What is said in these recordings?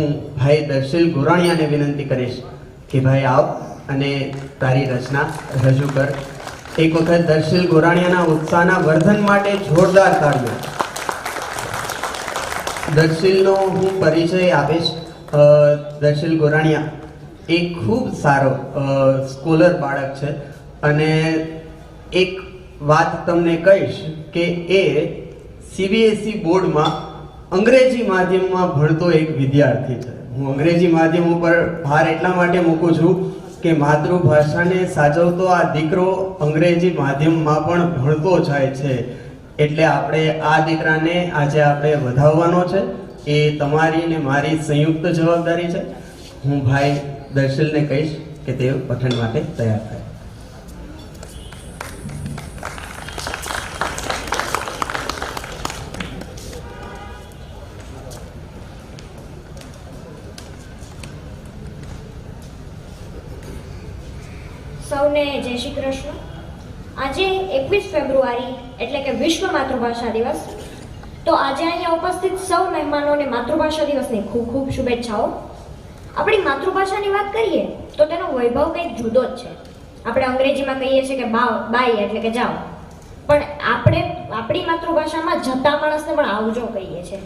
હું ભાઈ દર્શિલ ગોરાણીયાને વિનંતી કરીશ કે ભાઈ આવ અને તારી રચના રજૂ કર. એક વખત દર્શિલ ગોરાણીયાના ઉત્સાહના વર્ધન માટે જોરદાર તાળીઓ દર્શિલનો હું પરિચય આપીશ. દર્શિલ ગોરાણીયા, એ ખૂબ સારો સ્કોલર બાળક છે. અને એક વાત તમને કહીશ કે એ સીબીએસઈ બોર્ડમાં અંગ્રેજી માધ્યમમાં ભણતો એક વિદ્યાર્થી છે. હું અંગ્રેજી માધ્યમ ઉપર ભાર એટલા માટે મૂકું છું કે માતૃભાષાને સાચવતો આ દીકરો અંગ્રેજી માધ્યમમાં પણ ભણતો જાય છે. એટલે આપણે આ દીકરાને આજે આપણે વધાવવાનો છે. એ તમારી ને મારી સંયુક્ત જવાબદારી છે. હું ભાઈ દર્શિલને કહીશ કે તે પઠન માટે તૈયાર થાય. સૌને જય શ્રી કૃષ્ણ. આજે એકવીસ ફેબ્રુઆરી, એટલે કે વિશ્વ માતૃભાષા દિવસ. તો આજે અહીંયા ઉપસ્થિત સૌ મહેમાનોને માતૃભાષા દિવસની ખૂબ ખૂબ શુભેચ્છાઓ. આપણી માતૃભાષાની વાત કરીએ, તો તેનો વૈભવ કંઈક જુદો જ છે. આપણે અંગ્રેજીમાં કહીએ છીએ કે બાવ બાય એટલે કે જાઓ. પણ આપણે, આપણી માતૃભાષામાં જતા માણસને પણ આવજો કહીએ છીએ.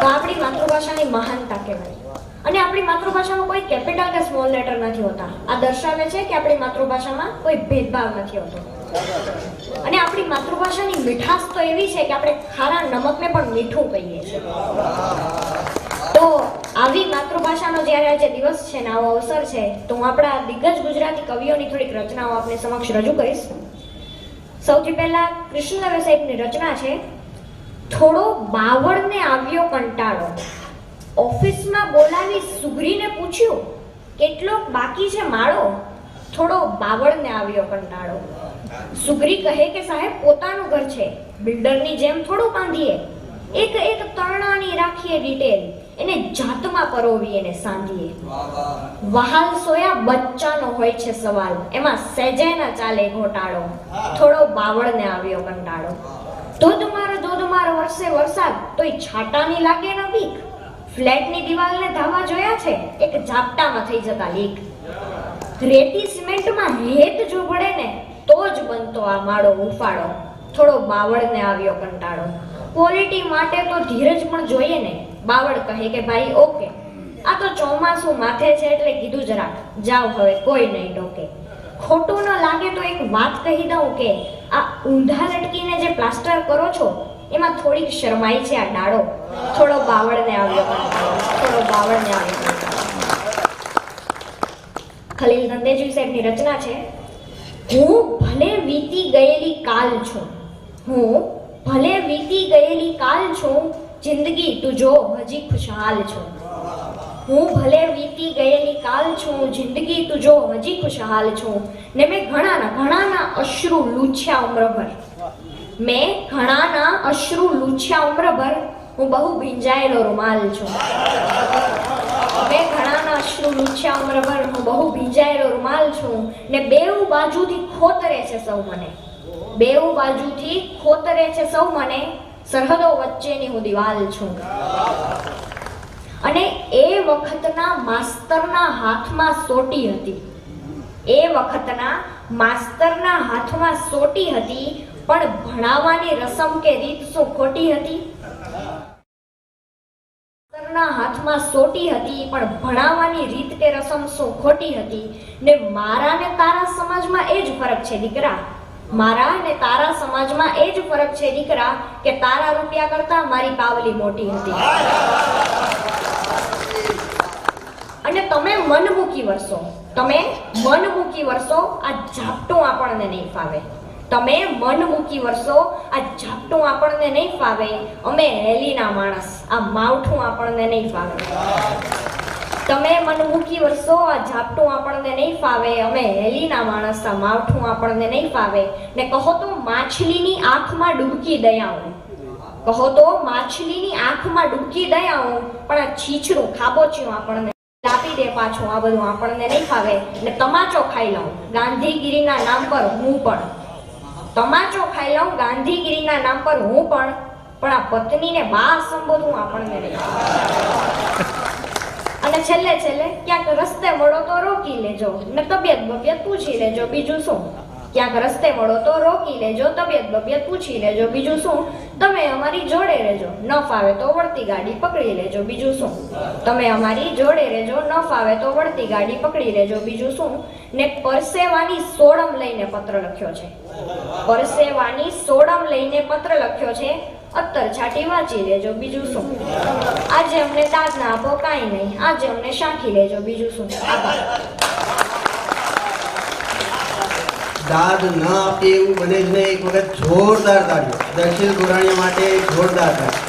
તો આપણી માતૃભાષાની મહાનતા કહેવાય અને આપણી માતૃભાષામાં કોઈ કેપિટલ કે સ્મોલ લેટર નથી હોતા. આ દર્શાવે છે કે આપણી માતૃભાષામાં કોઈ ભેદભાવ નથી હોતો. અને આપણી માતૃભાષાની મીઠાશ તો એવી છે કે આપણે ખારા નમકને પણ મીઠું કહીએ છીએ. તો આવી માતૃભાષાનો જ્યારે આજે દિવસ છે ને આવો અવસર છે, તો હું આપણા દિગ્ગજ ગુજરાતી કવિઓની થોડીક રચનાઓ આપને સમક્ષ રજૂ કરીશ. સૌથી પહેલા કૃષ્ણ સાહેબની રચના છે, થોડો બાવળને આવ્યો કંટાળો. ઓફિસમાં બોલાવી સુગ્રીને પૂછ્યું, કેટલો બાકી છે માળો? થોડો બાવળને આવ્યો કંટાળો. સુગ્રી કહે કે, સાહેબ, પોતાનું ઘર છે. બિલ્ડરની જેમ થોડું બાંધીએ. એક એક તરણાની રાખીએ ડિટેલ. એને જાતમાં પરોવી એને સાંધીએ. વહાલ સોયા બચ્ચાનો હોય છે સવાલ. એમાં સેજે ના ચાલે ઘોટાળો. થોડો બાવળને આવ્યો કંટાળો. ધોધમાર ધોધમાર વરસે વરસાદ, તોય છાટાની લાગે ન બીક ફ્લેટની દિવાલને ધાવા જોયા છે? એક ઝાપટામાં થઈ જતા લીક. રેતી સિમેન્ટમાં હેત જો પડે ને, તો જ બનતો આ માળો ઉફાળો. થોડો બાવળને આવ્યો કંટાળો. ક્વોલિટી માટે તો ધીરજ પણ જોઈએ ને. બાવળ કહે કે, ભાઈ, ઓકે. આ તો ચોમાસું માથે છે એટલે કીધું જરાક જાઓ હવે, કોઈ નહીં ટોકે. ખોટું ન લાગે તો એક વાત કહી દઉં કે, આ ઊંધા લટકીને જે પ્લાસ્ટર કરો છો એમાં થોડીક શરમાઈ છે આ ડાળો. થોડો બાવળને આવ્યો. થોડો બાવળને આવ્યો. ખલીલ નંદેજી સાહેબની રચના છે, હું ભલે વીતી ગયેલી કાલ છું, હું ભલે વીતી ગયેલી કાલ છું, જિંદગી તું જો હજી ખુશહાલ છું. હું ભલે વીતી ગયેલી કાલ છું, જિંદગી તું જો હજી ખુશહાલ છું. ને મેં ઘણાના ઘણાના અશ્રુ લૂછ્યા ઉમ્રભર મેં ઘણાના અશ્રુ લૂછ્યા ઉમ્રભર, હું બહુ ભીંજાયેલો રૂમાલ છું. મેં ઘણાના અશ્રુ લૂછ્યા ઉમ્રભર, હું બહુ ભીંજાયેલો રૂમાલ છું ને બેઉ બાજુથી ખોતરે છે સૌ મને. બેઉ બાજુથી ખોતરે છે સૌ મને, સરહદો વચ્ચેની હું દિવાલ છું. અને એ વખતના માસ્તરના હાથમાં સોટી હતી. એ વખતના માસ્તરના હાથમાં સોટી હતી પણ ભણાવવાની રસમ કે રીત શું ખોટી હતી? ના હાથમાં સોટી હતી, પણ ભણાવવાની રીત કે રસમ શું ખોટી હતી? ને મારા ને તારા સમાજમાં એ જ ફરક છે, દીકરા. મારા ને તારા સમાજમાં એ જ ફરક છે, દીકરા, કે તારા રૂપિયા કરતા મારી પાવલી મોટી હતી. અને તમે મન મૂકી વરસો. તમે મન મૂકી વરસો, આ ઝાપટું આપણને નહીં ફાવે. તમે મન મૂકી વરસો, આ ઝાપટું આપણને નહીં ફાવે. અમે હેલીના માણસ, આ માવઠું આપણને નહીં ફાવે. તમે મન મૂકી વરસો, આ ઝાપટું આપણને નહીં ફાવે. અમે હેલીના માણસ, આ માવઠું આપણને નહીં ફાવે. ને કહો તો માછલીની આંખમાં ડૂબકી દયાવું કહો તો માછલીની આંખમાં ડૂબકી દયાવું પણ આ છીછરું, ખાબોચ્યું આપણને આપી દે પાછું. આ બધું આપણને નહીં ફાવે. ને તમાચો ખાઈ લઉં. ગાંધીગીરીના નામ પર હું પણ. તમાચો ખાઈ લઉં ગાંધીગીરીના નામ પર હું પણ પણ આ પત્નીને બા સંબોધું આપણને. અને છેલ્લે છેલ્લે, ક્યાંક રસ્તે વળો તો રોકી લેજો, ને તબિયત બબિયત પૂછી લેજો, બીજું શું ક્યાંક રસ્તે મળો તો રોકી લેજો, તબિયત બબિયત પૂછી લેજો. બીજું શું? તમે અમારી જોડે રહેજો. ન ફાવે તો વળતી ગાડી પકડી લેજો. બીજું શું? તમે અમારી જોડે રહેજો. ન ફાવે તો વળતી ગાડી પકડી લેજો. બીજું શું? ને પરસેવાની સોડમ લઈને પત્ર લખ્યો છે. પરસેવાની સોડમ લઈને પત્ર લખ્યો છે. અત્તર છાટી વાંચી લેજો. બીજું શું? આજે અમને દાદ ના આપો કાંઈ નહીં. આજે અમને શાંખી લેજો. બીજું શું? આભાર. દાદ ન આપે એવું બને જ નહીં, એક વખત જોરદાર તાળીઓ. દક્ષિણ ગોરાણીઓ માટે જોરદાર તાળી